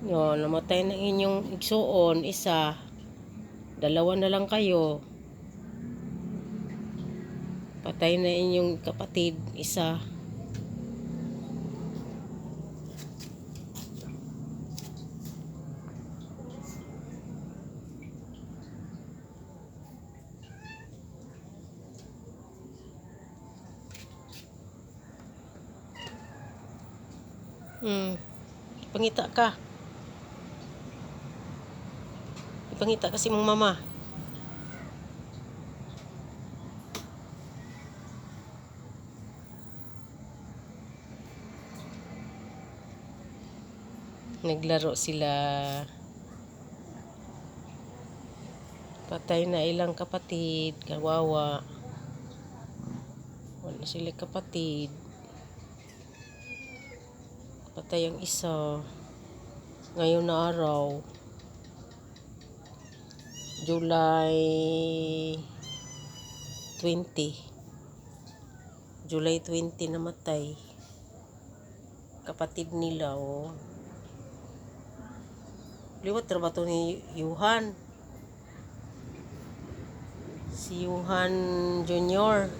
No, namatay na inyong igsuon, isa. Dalawa na lang kayo. Patay na inyong kapatid, isa. Hmm. Pangita ka. Ipangita kasi mong mama. Naglaro sila. Patay na ilang kapatid. Kawawa. Wala sila kapatid. Patay ang isa. Ngayon na araw. July 20. July 20 namatay. Kapatid nila, oh. Liwat trabaho ni Yuhan. Si Yuhan Junior.